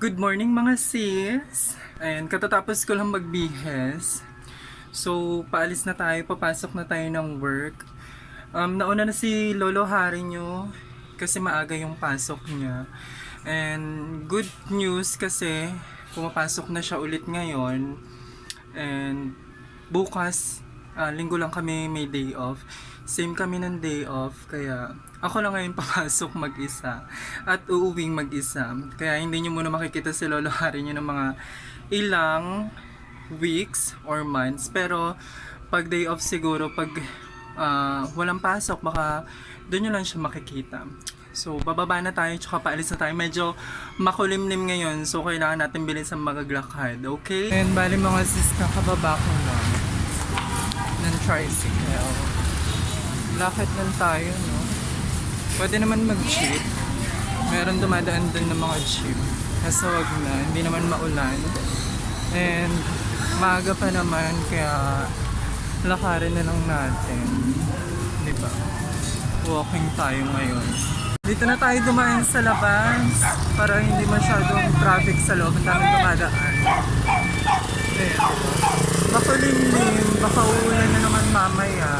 Good morning mga sis! Ayan, katatapos ko lang magbihes. So, paalis na tayo, papasok na tayo ng work. Um, nauna na si Lolo Hari nyo kasi maaga yung pasok niya. And good news kasi pumapasok na siya ulit ngayon. And bukas, ah, linggo lang kami may day off. Same kami ng day off, kaya ako lang ngayon papasok mag-isa at uuwing mag-isa. Kaya hindi nyo muna makikita si Lolo Hari nyo ng mga ilang weeks or months. Pero pag day off siguro, pag ah, walang pasok, baka doon nyo lang siya makikita. So, bababa na tayo, tsaka paalis na tayo. Medyo makulimlim ngayon, so kailangan natin bilisan magaglakad, okay? And bali mga sis, nakababa ko lang ng tricycle. Lakad lang tayo, no? Pwede naman mag-jeep. Meron dumadaan dun ng mga jeep. Kaso wag na, hindi naman maulan. And maaga pa naman, kaya lakarin na lang natin. Di ba? Walking tayo ngayon. Dito na tayo dumaan sa labas para hindi masyadong traffic sa loob. Ang daming dumadaan. Ayan. Makulimlim, baka uulan na naman mamaya.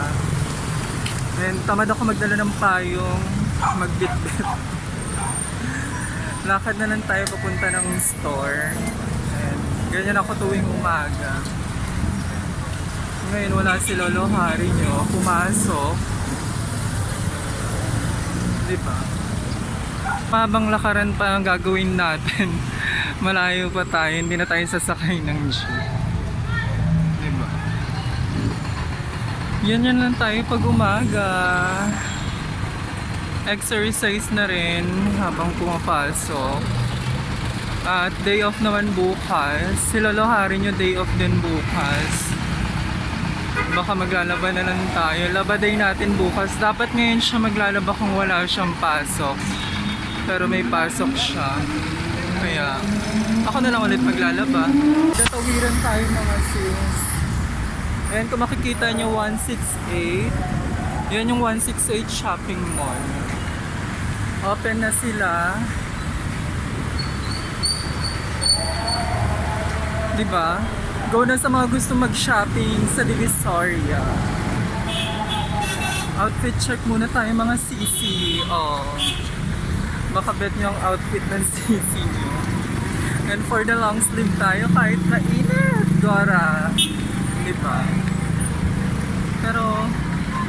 And tamad ako magdala ng payong, magbitbit. Lakad na lang tayo papunta ng store. And ganyan ako tuwing umaga. Ngayon wala si Lolo Hari nyo, pumasok. Di ba? Mabang lakaran pa ang gagawin natin. Malayo pa tayo, hindi na tayo sasakay ng jeep. Di ba? Yan yan lang tayo pag umaga. Exercise na rin habang pumapasok. At day off naman bukas. Si Lolo nyo day off din bukas. Baka maglalaba na lang tayo. Laba day natin bukas. Dapat ngayon siya maglalaba kung wala siyang pasok. Pero may pasok siya. Kaya ako na lang ulit maglalaba. Tatawiran tayo mga sis. Ayan, kung makikita nyo, 168. Yan yung 168 shopping mall. Open na sila. Di ba? Go na sa mga gusto mag-shopping sa Divisoria. Outfit check muna tayo mga sisi. Oh. Baka bet nyo ang outfit ng sisi nyo. And for the long sleeve tayo kahit mainit. Dora. Di ba? Pero,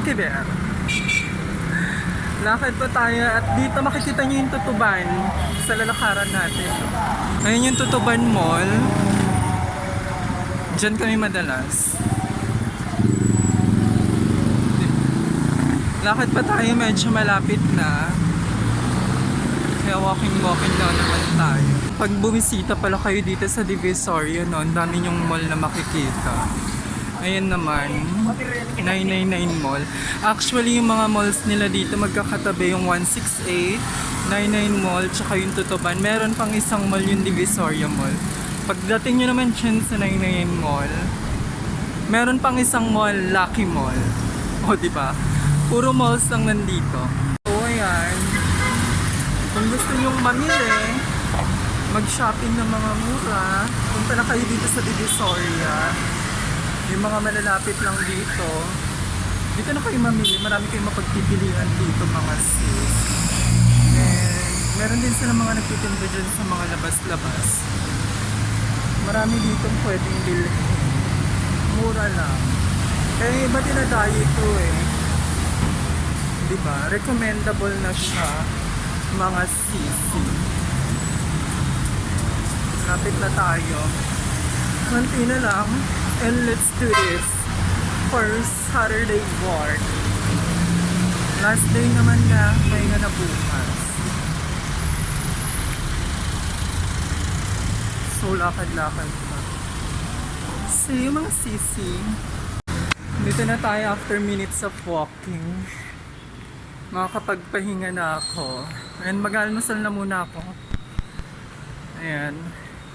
kiber. Lakad pa tayo at dito makikita nyo yung tutuban sa lalakaran natin. Ayun yung tutuban mall. Diyan kami madalas. Lakad pa tayo, medyo malapit na. Kaya walking-walking lang naman tayo. Pag bumisita pala kayo dito sa Divisoria, no, ang dami yung mall na makikita. Ayan naman, 999 Mall. Actually, yung mga malls nila dito magkakatabi yung 168, 99 Mall, tsaka yung Tutuban. Meron pang isang mall yung Divisoria Mall. Pagdating nyo naman dyan sa 99 Mall, meron pang isang mall, Lucky Mall. O, di ba? Puro malls lang nandito. O, ayan. Kung gusto nyong mamili, mag-shopping ng mga mura, punta na kayo dito sa Divisoria. Yung mga malalapit lang dito, dito na kayo mamili. Marami kayong mapagpipilian dito mga sis. And meron din sila mga nagtitinda dyan sa mga labas-labas. Marami dito pwedeng bilhin. Mura lang. Kaya iba dinadayo ito eh. Diba? Recommendable na siya mga sisi. Lapit na tayo. Konti na lang. And let's do this for Saturday work. Last day naman na, may nga na bukas. So, lakad-lakad pa. See you mga sisi. Dito na tayo after minutes of walking. Makakapagpahinga na ako. And mag-almusal na muna ako. Ayan.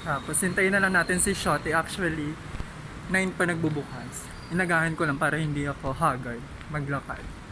Tapos, hintayin na lang natin si Shotty. Actually, 9 pa nagbubukas. Inagahan ko lang para hindi ako haggard maglakad.